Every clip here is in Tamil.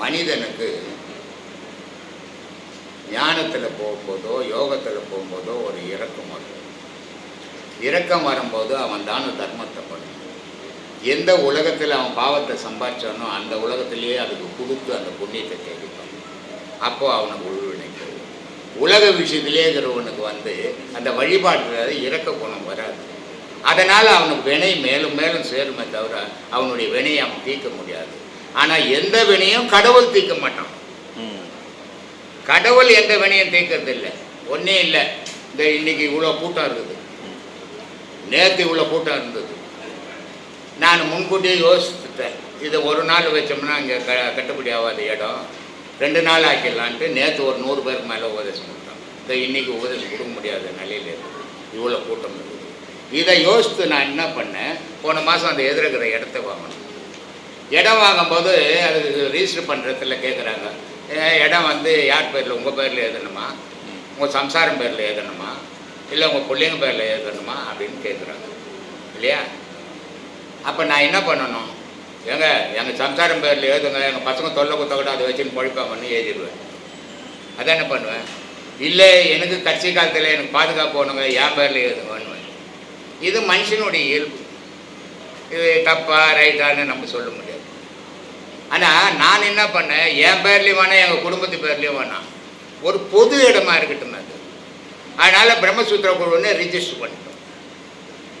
மனிதனுக்கு ஞானத்தில் போகும்போதோ யோகத்தில் போகும்போதோ ஒரு இறக்கம் வரும். இறக்கம் வரும்போது அவன் தான தர்மத்தை பண்ணும் எந்த உலகத்தில் அவன் பாவத்தை சம்பாதிச்சானோ அந்த உலகத்திலேயே அதுக்கு கொடுத்து அந்த புண்ணியத்தை தேடிப்பான் அப்போ அவனுக்கு உள்வினைக்கு உலக விஷயத்திலே இருக்கிறவனுக்கு வந்து அந்த வழிபாட்டுல இறக்க குணம் வராது. அதனால் அவனுக்கு வினை மேலும் மேலும் சேருமே தவிர அவனுடைய வினையை அவன் தீர்க்க முடியாது. ஆனால் எந்த வினையும் கடவுள் தீர்க்க மாட்டான். கடவுள் எந்த வினையும் தீர்க்கறது இல்லை ஒன்றே இல்லை. இந்த இன்னைக்கு இவ்வளோ கூட்டம் இருக்குது. நேற்று இவ்வளோ கூட்டம் இருந்தது. நான் முன்கூட்டியே யோசித்துட்டேன் இதை ஒரு நாள் வச்சோம்னா இங்கே க கட்டுப்படி ஆகாத இடம். ரெண்டு நாள் ஆக்கிடலான்ட்டு நேற்று ஒரு நூறு பேருக்கு மேலே உபதேசம் கொடுத்தோம். இந்த இன்னைக்கு உபதேசம் கொடுக்க முடியாத நிலையில் இருக்குது. இவ்வளோ கூட்டம் இருக்குது. இதை யோசித்து நான் என்ன பண்ணேன்? போன மாதம் அந்த எதிர்க்கிற இடத்த வாங்கணும் இடம் வாங்கும்போது அதுக்கு ரிஜிஸ்டர் பண்ணுறதுல கேட்குறாங்க இடம் வந்து யார் பேரில் உங்கள் பேரில் எழுதணுமா? உங்கள் சம்சாரம் பேரில் எழுதணுமா? இல்லை உங்கள் பிள்ளைங்க பேரில் எழுதணுமா? அப்படின்னு கேட்குறாங்க இல்லையா? அப்போ நான் என்ன பண்ணணும்? ஏங்க எங்கள் சம்சாரம் பேரில் எழுதுங்க எங்கள் பசங்க தொல்லை குத்த அதை வச்சுன்னு பொழிப்பாங்கன்னு எழுதிடுவேன். அதான் என்ன பண்ணுவேன்? இல்லை எனக்கு கட்சி காலத்தில் எனக்கு பாதுகாப்பு வேணுங்க என் பேரில் எழுதுங்கன்னு இது மனுஷனுடைய இயல்பு. இது தப்பா ரைட்டான்னு நம்ம சொல்ல முடியாது. ஆனால் நான் என்ன பண்ணேன்? என் பேர்லேயும் வேணாம் எங்கள் குடும்பத்து பேர்லேயும் வேணாம். ஒரு பொது இடமா இருக்கட்டும் அது. அதனால் பிரம்மசூத்திர குழுன்னு ரிஜிஸ்டர் பண்ணிட்டோம்.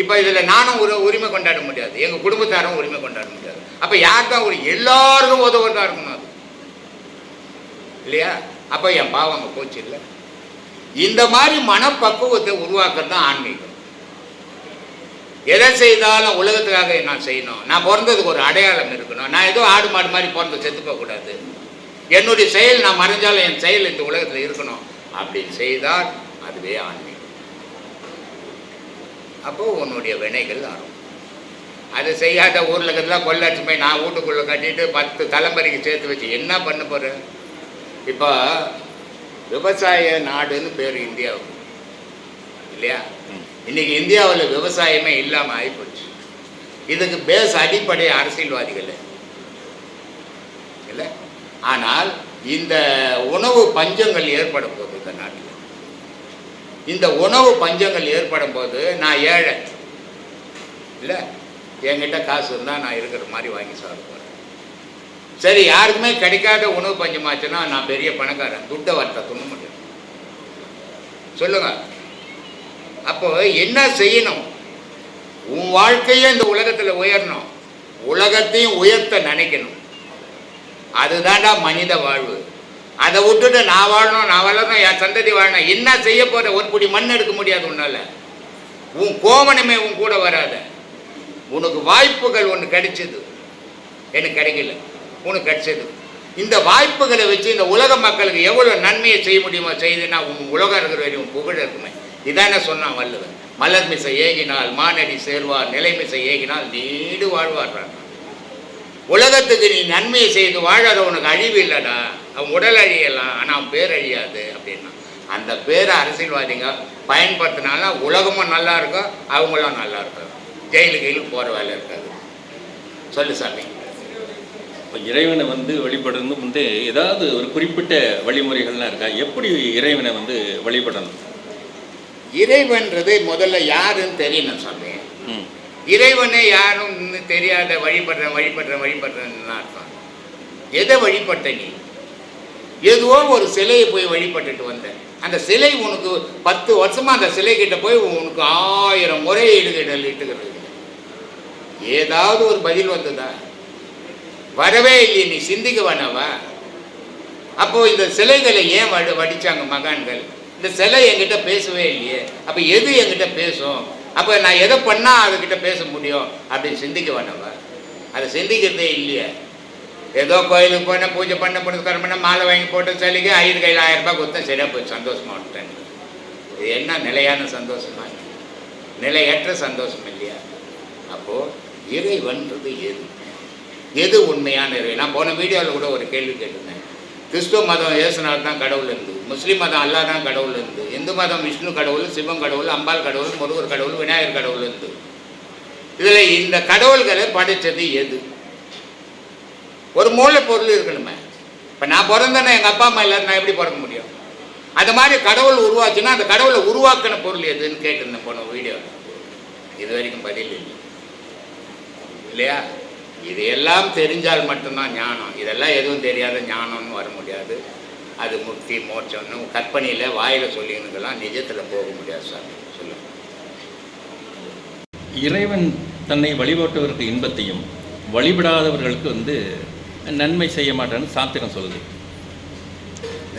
இப்போ இதில் நானும் ஒரு உரிமை கொண்டாட முடியாது. எங்கள் குடும்பத்தாரும் உரிமை கொண்டாட முடியாது. அப்போ யார் தான் ஒரு எல்லாருக்கும் உதவுறதா இருக்கணும் அது. இல்லையா? அப்போ என் பாவம் அங்கே போச்சு இல்லை. இந்த மாதிரி மனப்பக்குவத்தை உருவாக்குறது தான் ஆன்மீகம். எதை செய்தாலும் உலகத்துக்காக நான் செய்யணும். நான் பிறந்ததுக்கு ஒரு அடையாளம் இருக்கணும். நான் ஏதோ ஆடு மாடு மாதிரி பிறந்து செத்து போகக்கூடாது. என்னுடைய செயல் நான் மறைஞ்சாலும் என் செயல் இந்த உலகத்தில் இருக்கணும். அப்படின்னு செய்தால் அதுவே ஆன்மீகம். அப்போ உன்னுடைய வினைகள் ஆகும் அதை செய்யாத ஊரில் இருக்கிறதா கொள்ளாச்சு போய் நான் வீட்டுக்குள்ளே கட்டிட்டு பத்து தலைமுறைக்கு சேர்த்து வச்சு என்ன பண்ண போகிறேன் இப்போ விவசாய நாடுன்னு பேர் இந்தியாவுக்கு. இல்லையா? இன்னைக்கு இந்தியாவில் விவசாயமே இல்லாமல் ஆகிப்போச்சு இதுக்கு பேஸ் அடிப்படை அரசியல்வாதிகள். இல்லை? ஆனால் இந்த உணவு பஞ்சங்கள் ஏற்படும் போது இந்த நாட்டில். இந்த உணவு பஞ்சங்கள் ஏற்படும் போது நான் ஏழை. இல்லை? என்கிட்ட காசு இருந்தால் நான் இருக்கிற மாதிரி வாங்கி சாப்பிடுவேன் சரி யாருக்குமே கிடைக்காத உணவு பஞ்சமாச்சுன்னா நான் பெரிய பணக்காரன். துட்டை வார்த்தை துண்ண முடியும். சொல்லுங்கள் அப்போ என்ன செய்யணும்? உன் வாழ்க்கையே இந்த உலகத்தில் உயரணும். உலகத்தையும் உயர்த்த நினைக்கணும். அதுதான்டா மனித வாழ்வு. அதை விட்டுட்டு நான் வாழணும் நான் வளரணும் என் சந்ததி வாழணும். என்ன செய்ய போற? ஒரு பிடி மண் எடுக்க முடியாது உன்னால. உன் கோமனமே உன் கூட வராத. உனக்கு வாய்ப்புகள் ஒன்று கிடைச்சது. எனக்கு கிடைக்கல. உனக்கு கிடைச்சது. இந்த வாய்ப்புகளை வச்சு இந்த உலக மக்களுக்கு எவ்வளோ நன்மையை செய்ய முடியுமோ செய்துன்னா உன் உலகம் இருக்கிற வரையும் புகழ் இருக்குமே. இதானே சொன்னான் வள்ளுவன். மலர் மிசை ஏகினால் மானடி சேர்வார் நிலைமிசை ஏகினால் நீடு வாழ்வார்றான் உலகத்துக்கு நீ நன்மையை செய்து வாழாத உனக்கு அழிவு இல்லைடா. அவன் உடல் அழியலாம் ஆனால் அவன் பேர் அழியாது அப்படின்னா. அந்த பேரை அரசியல்வாதிங்க பயன்படுத்தினால உலகமும் நல்லா இருக்கும் அவங்களும் நல்லா இருக்கும் ஜெயிலு கீழுக்கு போகிற வேலை இருக்காது. சொல்லு சாமி. இப்போ இறைவனை வந்து வழிபடுறது வந்து ஏதாவது ஒரு குறிப்பிட்ட வழிமுறைகள்லாம் இருக்கா? எப்படி இறைவனை வந்து வழிபடணும்? இறைவன்றது முதல்ல யாருன்னு தெரியணும் ம். இறைவனை யாரும் தெரியாத வழிபடுறேன் வழிபடுறேன் வழிபடுறேன்னு அர்த்தம் எதை வழிபட்ட நீ? எதுவோ ஒரு சிலையை போய் வழிபட்டுட்டு வந்தேன் அந்த சிலை உனக்கு பத்து வருஷமா அந்த சிலை கிட்ட போய் உனக்கு ஆயிரம் முறை இடுகிடல் இட்டுகிறது. ஏதாவது ஒரு பதில் வந்ததா? வரவே இல்லையே நீ சிந்திக்க வேணாவா? அப்போ இந்த சிலைகளை ஏன் வடி வடிச்சாங்க மகான்கள்? இந்த சிலை என்கிட்ட பேசவே இல்லையே. அப்போ எது என்கிட்ட பேசும்? அப்போ நான் எதை பண்ணால் அதுக்கிட்ட பேச முடியும்? அப்படின்னு சிந்திக்க வேண்டாமா அதை சிந்திக்கிறதே இல்லையே. ஏதோ கோயிலுக்கு போனால் பூஜை பண்ண புனஸ்காரம் பண்ண மாலை வாங்கி போட்டு சிலைக்கு ஐந்து கையில் ஆயிரம் ரூபாய் கொடுத்தா சரியாக போய் சந்தோஷமா விட்டேன். இது என்ன நிலையான சந்தோஷமா? நிலையற்ற சந்தோஷம் இல்லையா? அப்போது இறைவன்றது எது? எது உண்மையான இறை? நான் போன வீடியோவில் கூட ஒரு கேள்வி கேட்டிருந்தேன். கிறிஸ்துவ மதம் இயேசுநாதர் தான் கடவுள் இருந்து முஸ்லீம் மதம் அல்லா தான் கடவுள் இருந்து இந்து மதம் விஷ்ணு கடவுள் சிவம் கடவுள் அம்பாள் கடவுள் முருகர் கடவுள் விநாயகர் கடவுள் இருந்து இதில் இந்த கடவுள்களை படைச்சது எது? ஒரு மூளை பொருள் இருக்கணுமே. இப்போ நான் பிறந்தேன்னா எங்கள் அப்பா அம்மா இல்லாத நான் எப்படி பிறக்க முடியும்? அது மாதிரி கடவுள் உருவாச்சுன்னா அந்த கடவுளை உருவாக்கின பொருள் எதுன்னு கேட்டிருந்தேன் போன வீடியோவில் இது வரைக்கும் பதில் இல்லை. இல்லையா? இது எல்லாம் தெரிஞ்சால் மட்டும்தான் ஞானம். இதெல்லாம் எதுவும் தெரியாத ஞானம்னு வர முடியாது. அது முக்தி மோட்சம்னு கற்பனையில் வாயில் சொல்லிங்கலாம் நிஜத்தில் போக முடியாது சார். சொல்லுங்கள் இறைவன் தன்னை வழிபட்டவருக்கு இன்பத்தையும் வழிபடாதவர்களுக்கு வந்து நன்மை செய்ய மாட்டான்னு சாத்திரம் சொல்லுது.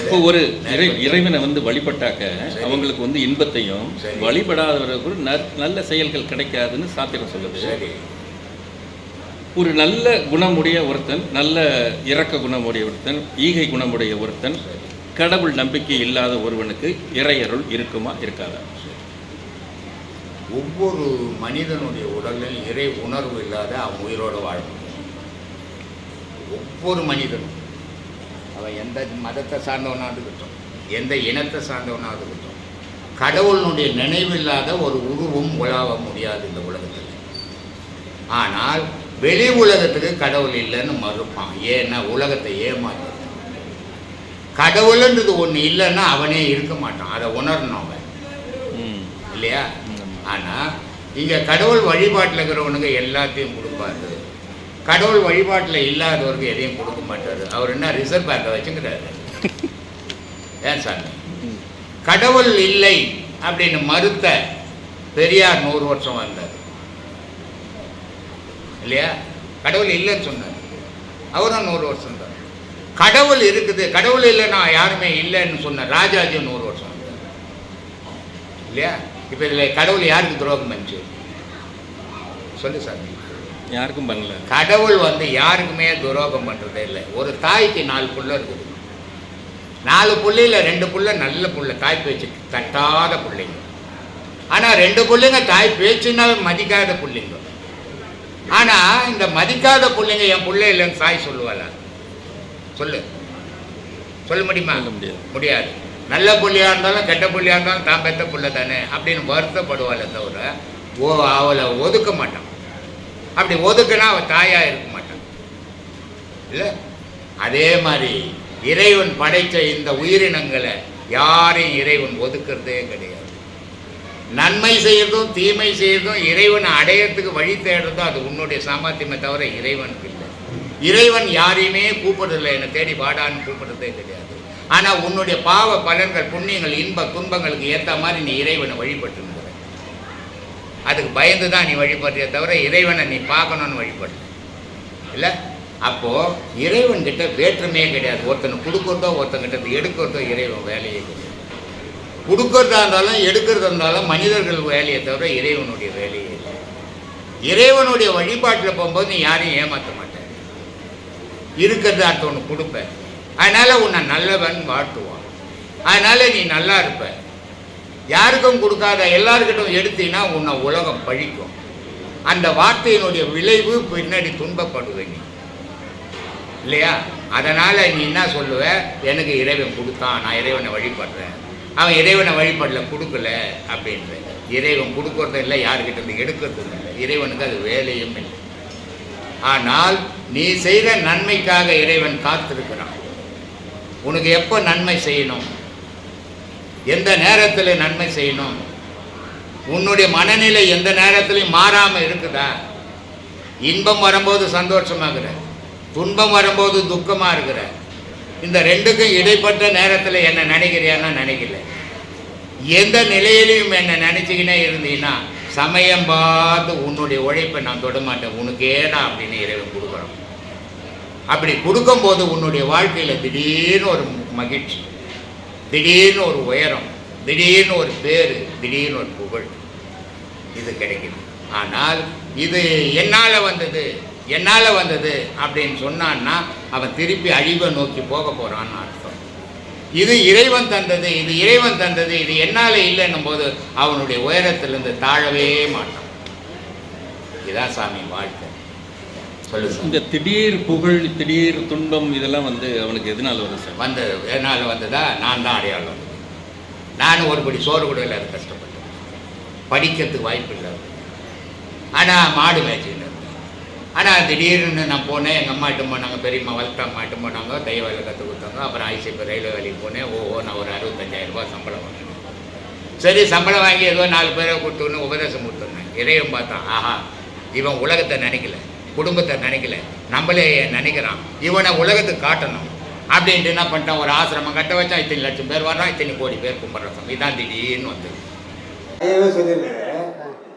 இப்போ ஒரு இறை இறைவனை வந்து வழிபட்டாக்க அவங்களுக்கு வந்து இன்பத்தையும். வழிபடாதவர்களுக்கு நல்ல செயல்கள் கிடைக்காதுன்னு சாத்திரம் சொல்லுது. ஒரு நல்ல குணமுடைய ஒருத்தன் நல்ல இரக்க குணமுடைய ஒருத்தன் ஈகை குணமுடைய ஒருத்தன் கடவுள் நம்பிக்கை இல்லாத ஒருவனுக்கு இறையருள் இருக்குமா இருக்காதா? ஒவ்வொரு மனிதனுடைய உடலில் இறை உணர்வு இல்லாத அவன் உயிரோடு வாழும் ஒவ்வொரு மனிதனும் அவன் எந்த மதத்தை சார்ந்தவனாக இருக்கட்டும் எந்த இனத்தை சார்ந்தவனாக இருக்கட்டும் கடவுளினுடைய நினைவில்லாத ஒரு உருவம் உலாவ முடியாது இந்த உலகத்தில். ஆனால் வெளி உலகத்துக்கு கடவுள் இல்லைன்னு மறுப்பான். ஏன்னா உலகத்தை ஏமாற்று கடவுளுன்றது ஒன்று இல்லைன்னா அவனே இருக்க மாட்டான். அதை உணரணும் அவன். இல்லையா. ஆனால் இங்கே கடவுள் வழிபாட்டில் இருக்கிறவனுக்கு எல்லாத்தையும் கொடுப்பாரு. கடவுள் வழிபாட்டில் இல்லாதவருக்கு எதையும் கொடுக்க மாட்டாரு. அவர் என்ன ரிசர்வ் பேங்கை வச்சுக்கிறாரு. ஏன் ம். கடவுள் இல்லை அப்படின்னு மறுத்த பெரியார் நூறு வருஷம் வந்தார். இல்லையா? கடவுள் இல்லைன்னு சொன்னார். அவரும் நூறு வருஷம் தான் கடவுள் இருக்குது கடவுள் இல்லைன்னா யாருமே இல்லைன்னு சொன்ன ராஜாஜி நூறு வருஷம் வந்தார் இல்லையா? இப்போ இதில் கடவுள் யாருக்கு துரோகம் பண்ணுச்சு? சொல்லு சாமி. யாருக்கும் பண்ணல. கடவுள் வந்து யாருக்குமே துரோகம் பண்ணுறதே இல்லை. ஒரு தாய்க்கு நாலு புள்ள இருக்குது. நாலு புள்ளையில் ரெண்டு புள்ள நல்ல புள்ள தாய் பேச்சு தட்டாத பிள்ளைங்க. ஆனால் ரெண்டு பிள்ளைங்க தாய் பேச்சுன்னாவே மதிக்காத பிள்ளைங்க. ஆனால் இந்த மதிக்காத பிள்ளைங்க என் பிள்ளை இல்லைன்னு தாய் சொல்லுவாளா? சொல்லு. சொல்ல முடியுமா? முடியாது. முடியாது. நல்ல புள்ளியாக இருந்தாலும் கெட்ட புள்ளியாக இருந்தாலும் தான் பெத்த புள்ள தானே அப்படின்னு வருத்தப்படுவாளே தவிர ஓ அவளை ஒதுக்க மாட்டான். அப்படி ஒதுக்குனா அவள் தாயாக இருக்க மாட்டான். இல்லை? அதே மாதிரி இறைவன் படைத்த இந்த உயிரினங்களை யாரையும் இறைவன் ஒதுக்குறதே கிடையாது. நன்மை செய்யறதும் தீமை செய்யறதும் இறைவனை அடையறதுக்கு வழி தேடுறதும் அது உன்னுடைய சாமர்த்தியமே தவிர இறைவனுக்கு இல்லை. இறைவன் யாரையுமே கூப்பிடுறதில்லை என்னை தேடி வாடான்னு கூப்பிடுறதே கிடையாது. ஆனால் உன்னுடைய பாவ பலன்கள் புண்ணியங்கள் இன்ப துன்பங்களுக்கு ஏற்ற மாதிரி நீ இறைவனை வழிபட்டுங்கிற அதுக்கு பயந்து தான் நீ வழிபடுறிய தவிர இறைவனை நீ பார்க்கணும்னு வழிபடு இல்லை? அப்போது இறைவன்கிட்ட வேற்றுமையே கிடையாது. ஒருத்தனை கொடுக்குறதோ ஒருத்தங்கிட்ட எடுக்கிறதோ இறைவன் வேலையே கிடையாது. கொடுக்கறதா இருந்தாலும் எடுக்கிறதா இருந்தாலும் மனிதர்கள் வேலையை தவிர இறைவனுடைய வேலையே இல்லை. இறைவனுடைய வழிபாட்டில் போகும்போது நீ யாரையும் ஏமாற்ற மாட்டேன். இருக்கிறத ஒன்று கொடுப்ப. அதனால் உன்னை நல்லவன் வாழ்த்துவான். அதனால் நீ நல்லா இருப்ப. யாருக்கும் கொடுக்காத எல்லாருக்கிட்டும் எடுத்தீங்கன்னா உன்னை உலகம் பழிக்கும். அந்த வார்த்தையினுடைய விளைவு பின்னாடி துன்பப்படுவ நீ. இல்லையா? அதனால் நீ என்ன சொல்லுவ? எனக்கு இறைவன் கொடுத்தான் நான் இறைவனை வழிபடுறேன். அவன் இறைவனை வழிபடல கொடுக்கல அப்படின்ற இறைவன் கொடுக்கறதும் இல்லை யாருக்கிட்ட இருந்து எடுக்கிறதும் இல்லை. இறைவனுக்கு அது வேலையும் இல்லை. ஆனால் நீ செய்த நன்மைக்காக இறைவன் காத்திருக்கிறான். உனக்கு எப்போ நன்மை செய்யணும்? எந்த நேரத்தில் நன்மை செய்யணும்? உன்னுடைய மனநிலை எந்த நிலையும் மாறாமல் இருக்குதா? இன்பம் வரும்போது சந்தோஷமாகிற துன்பம் வரும்போது துக்கமாக இருக்கிற இந்த ரெண்டுக்கும் இடைப்பட்ட நேரத்தில் என்ன நினைக்கிறியான்னு நினைக்கல. எந்த நிலையிலையும் என்ன நினச்சிக்கினே இருந்தீங்கன்னா சமயம் பார்த்து உன்னுடைய உழைப்பை நான் தொடமாட்டேன். உனக்கேடா அப்படின்னு இறைவன் கொடுக்குறோம் அப்படி கொடுக்கும்போது உன்னுடைய வாழ்க்கையில் திடீர்னு ஒரு மகிழ்ச்சி திடீர்னு ஒரு உயரம் திடீர்னு ஒரு பேர் திடீர்னு ஒரு புகழ் இது கிடைக்குது. ஆனால் இது என்னால் வந்தது என்னால் வந்தது அப்படின்னு சொன்னான்னா அவன் திருப்பி அழிவை நோக்கி போக போகிறான்னு அர்த்தம். இது இறைவன் தந்தது இது இறைவன் தந்தது இது என்னால் இல்லைன்னும் போது அவனுடைய உயரத்திலிருந்து தாழவே மாட்டான். இதான் சாமி வாழ்க்கை. சொல்லு. இந்த திடீர் புகழ் திடீர் துன்பம் இதெல்லாம் வந்து அவனுக்கு எதனால வரும் சார்? வந்தது என்னால் வந்ததா? நான் தான் அடையாளம். நானும் ஒருபடி சோறு கூட இல்லாத கஷ்டப்பட்டேன். படிக்கிறதுக்கு வாய்ப்பு இல்லை ஆனால் மாடு மேய்ச்சிக்கிட்டு இருந்தேன் ஆனால் திடீர்னு நான் போனேன் எங்கள் அம்மா போனாங்க பெரியம்மா வளர்த்த அம்மா இட்டு போனாங்க தைய வேலை கற்றுக் கொடுத்தாங்க. அப்புறம் ஐசிபி ரயில்வே வேலைக்கு போனேன். ஓ ஓ நான் ஒரு அறுபத்தஞ்சாயிரம் ரூபாய் சம்பளம் வாங்கினேன். சரி சம்பளம் வாங்கி ஏதோ நாலு பேரை கொடுத்துன்னு உபதேசம் கொடுத்துருந்தேன். இறைவன் பார்த்தான் ஆஹா இவன் உலகத்தை நினைக்கல குடும்பத்தை நினைக்கல நம்மளே நினைக்கிறான். இவனை உலகத்துக்கு காட்டணும். அப்படின்ட்டு என்ன பண்ணிட்டான் ஒரு ஆசிரமம் கட்ட வச்சான். இத்தனை லட்சம் பேர் வர்றான் இத்தனை கோடி பேர் கும்பிட்றான் இதான் திடீர்னு வந்து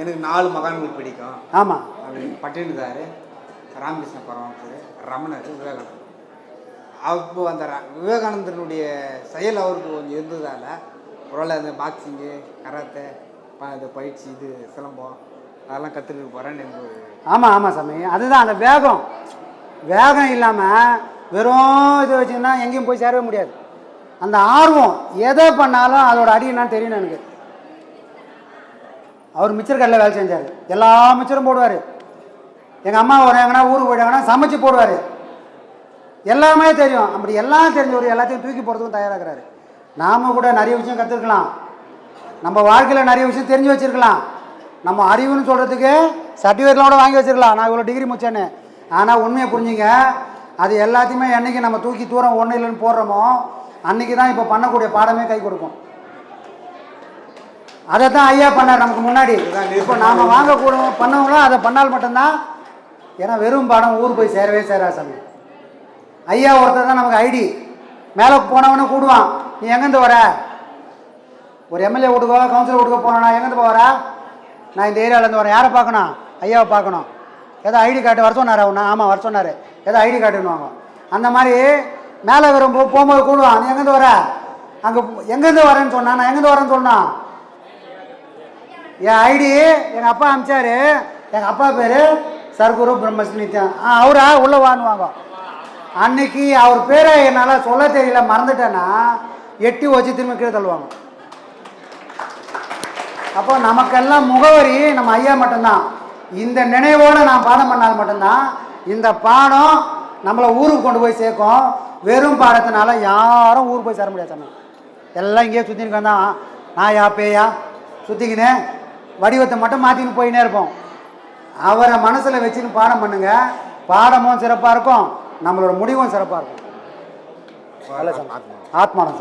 எனக்கு நாலு மகான்கள் பிடிக்கும். ஆமாம் அப்படின்னு பட்டினத்தார் ராமகிருஷ்ண பரமஹம்சர் ரமணர் விவேகானந்தர். அப்போ அந்த ர- விவேகானந்தனுடைய செயல் அவருக்கு கொஞ்சம் இருந்ததால் ஒருவேளை அந்த பாக்ஸிங்கு கராத்தே ப இது பயிற்சி இது சிலம்பம் அதெல்லாம் கற்றுக்கிட்டு போகிறேன்னு எனக்கு ஆமாம் ஆமாம் சாமி. அதுதான் அந்த வேகம். வேகம் இல்லாமல் வெறும் இது வச்சுன்னா எங்கேயும் போய் சேரவே முடியாது. அந்த ஆர்வம் எதை பண்ணாலும் அதோட அடி என்னன்னு தெரியணும் எனக்கு. அவர் மிச்சர் கடையில் வேலை செஞ்சார். எல்லா மிச்சரும் போடுவார். எங்கள் அம்மா ஒரு எங்கன்னா ஊருக்கு போயிட்டாங்கன்னா சமைச்சு போடுவார். எல்லாமே தெரியும். அப்படி எல்லாம் தெரிஞ்சவர் எல்லாத்தையும் தூக்கி போகிறதுக்கும் தயாராகிறாரு. நாம கூட நிறைய விஷயம் கற்றுக்கலாம் நம்ம வாழ்க்கையில் நிறைய விஷயம் தெரிஞ்சு வச்சிருக்கலாம். நம்ம அறிவுன்னு சொல்கிறதுக்கு சர்டிஃபிகேட்லாம் கூட வாங்கி வச்சிருக்கலாம். நான் இவ்வளோ டிகிரி முடிச்சேன்னு. ஆனால் உண்மையை புரிஞ்சுங்க. அது எல்லாத்தையுமே என்னைக்கு நம்ம தூக்கி தூரம் ஒன்றும் இல்லைன்னு போடுறோமோ அன்னைக்கு தான் இப்போ பண்ணக்கூடிய பாடமே கை கொடுக்கும். அதை தான் ஐயா பண்ணார் நமக்கு முன்னாடி. இப்போ நாம் வாங்கக்கூட பண்ணவங்களும் அதை பண்ணால் மட்டும்தான் ஏன்னா வெறும் படம் ஊர் போய் சேரவே சேரா சாமி. ஐயா ஒருத்தர் தான் நமக்கு ஐடி. மேலே போனவனே கூடுவான். நீ எங்கேருந்து வர? ஒரு எம்எல்ஏ வீட்டுக்கோ கவுன்சிலர் வீட்டுக்கோ போனா எங்கேருந்து போகிற நான் இந்த ஏரியாவிலேருந்து வரேன். யாரை பார்க்கணும்? ஐயாவை பார்க்கணும். ஏதோ ஐடி கார்டு வர சொன்னார் அவனா ஆமாம் வர சொன்னார். ஏதோ ஐடி கார்டுன்னுவாங்க. அந்த மாதிரி மேலே வரும் போகும்போது கூடுவான். நீ எங்கேருந்து வர? அங்கே எங்கேருந்து வரேன்னு சொன்னா நான் எங்கேருந்து வரேன்னு சொன்னான் என் ஐடி எங்கள் அப்பா அமிச்சாரு. எங்கள் அப்பா பேர் சர்க்குரு பிரம்மஸ்ரீ நித்யா ஆ அவரா? உள்ள வாங்குவாங்க அன்னைக்கு அவர் பேரை என்னால் சொல்ல தெரியல மறந்துட்டேன்னா எட்டி வச்சு திரும்ப கீழே தள்ளுவாங்க. அப்போ நமக்கெல்லாம் முகவரி நம்ம ஐயா மட்டும்தான். இந்த நினைவோடு நான் பாடம் பண்ணால் மட்டும்தான் இந்த பாடம் நம்மளை ஊருக்கு கொண்டு போய் சேர்க்கும். வெறும் பாடத்தினால யாரும் ஊருக்கு போய் சேர முடியாது சாமி. எல்லாம் இங்கேயே சுற்றின்னு நான் யா பேயா? சுற்றிக்கினேன் வடிவத்தை மட்டும் மாற்றின்னு போயினே இருப்போம். அவரை மனசில் வச்சுன்னு பாடம் பண்ணுங்க. பாடமும் சிறப்பாக இருக்கும். நம்மளோட முடிவும் சிறப்பாக இருக்கும். ஆத்மானம்